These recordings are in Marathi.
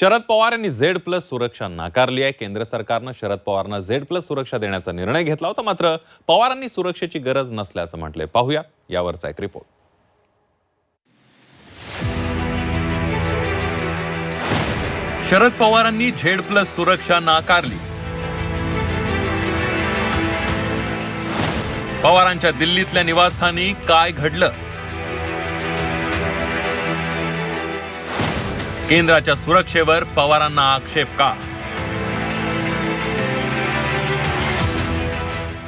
शरद पवार यांनी झेड प्लस सुरक्षा नाकारली आहे. केंद्र सरकारनं शरद पवारांना झेड प्लस सुरक्षा देण्याचा निर्णय घेतला होता. मात्र पवारांनी सुरक्षेची गरज नसल्याचं म्हटलंय. पाहूया यावरचा एक रिपोर्ट शरद पवारांनी झेड प्लस सुरक्षा नाकारली. पवारांच्या दिल्लीतल्या निवासस्थानी काय घडलं? केंद्राच्या सुरक्षेवर पवारांना आक्षेप का?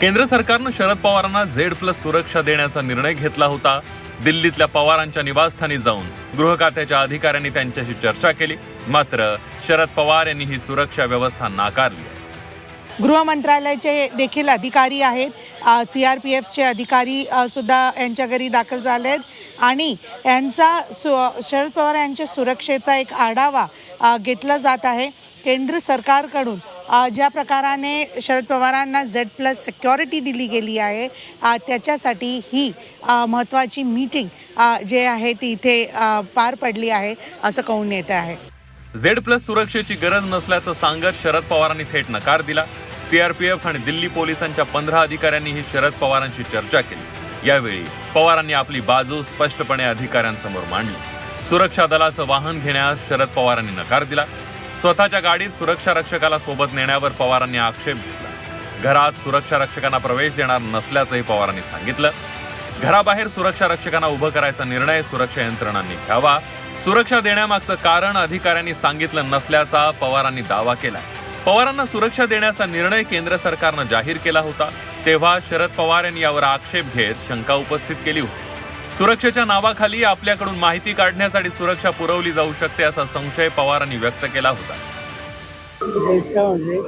केंद्र सरकारनं शरद पवारांना झेड प्लस सुरक्षा देण्याचा निर्णय घेतला होता. दिल्लीतल्या पवारांच्या निवासस्थानी जाऊन गृह खात्याच्या अधिकाऱ्यांनी त्यांच्याशी चर्चा केली. मात्र शरद पवार यांनी ही सुरक्षा व्यवस्था नाकारली गृह मंत्रालयाचे देखील अधिकारी आहेत. सी आर पी एफचे अधिकारी सुद्धा यांच्या घरी दाखल झाले आहेत आणि यांचा सु शरद पवार यांच्या सुरक्षेचा एक आढावा घेतला जात आहे. केंद्र सरकारकडून ज्या प्रकाराने शरद पवारांना झेड प्लस सिक्युरिटी दिली गेली आहे त्याच्यासाठी ही महत्त्वाची मीटिंग जे आहे ती इथे पार पडली आहे असं कहून येत आहे. झेड प्लस सुरक्षेची गरज नसल्याचं सांगत शरद पवारांनी थेट नकार दिला. सीआरपीएफ आणि दिल्ली पोलिसांच्या पंधरा अधिकाऱ्यांनीही शरद पवारांशी चर्चा केली. यावेळी पवारांनी आपली बाजू स्पष्टपणे अधिकाऱ्यांसमोर मांडली. सुरक्षा दलाचं वाहन घेण्यास शरद पवारांनी नकार दिला. स्वतःच्या गाडीत सुरक्षा रक्षकाला सोबत नेण्यावर पवारांनी आक्षेप घेतला. घरात सुरक्षा रक्षकांना प्रवेश देणार नसल्याचंही पवारांनी सांगितलं. घराबाहेर सुरक्षा रक्षकांना उभं करायचा निर्णय सुरक्षा यंत्रणांनी घ्यावा. सुरक्षा देण्यामागचं कारण अधिकाऱ्यांनी सांगितलं नसल्याचा पवारांनी दावा केला. पवारांना सुरक्षा देण्याचा निर्णय केंद्र सरकारनं जाहीर केला होता तेव्हा शरद पवार यांनी यावर आक्षेप घेत शंका उपस्थित केली होती. सुरक्षेच्या नावाखाली आपल्याकडून माहिती काढण्यासाठी सुरक्षा पुरवली जाऊ शकते असा संशय पवारांनी व्यक्त केला होता. देशामध्ये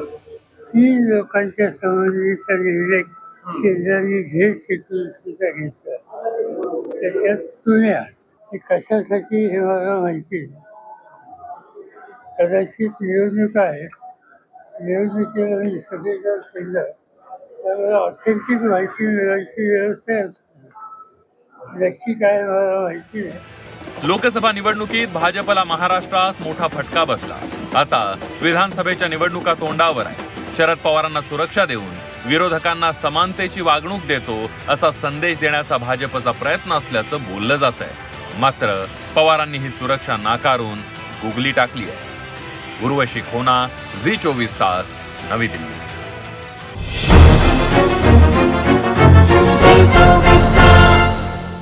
तीन लोकांच्या समजुतीचा निर्णय केंद्राने सिक्युरिटीचा घेतला. त्याच्यात हे कशासाठी हे मला माहिती कदाचित निवडणूक आहे निवडणुकीला मी सगळीकडे केलं त्यामुळे ऑथेंटिक माहिती मिळायची व्यवस्था नक्की काय मला माहिती नाही. लोकसभा निवडणुकीत भाजपला महाराष्ट्रात मोठा फटका बसला. आता विधानसभेच्या निवडणुका तोंडावर आहे शरद पवारांना सुरक्षा देऊन विरोधकांना समानतेची वागणूक देतो असा संदेश देण्याचा भाजपचा प्रयत्न असल्याचं बोललं जात आहे मात्र पवारांनी ही सुरक्षा नाकारून गुगली टाकली आहे. उर्वशी खोना झी चोवीस तास नवी दिल्ली.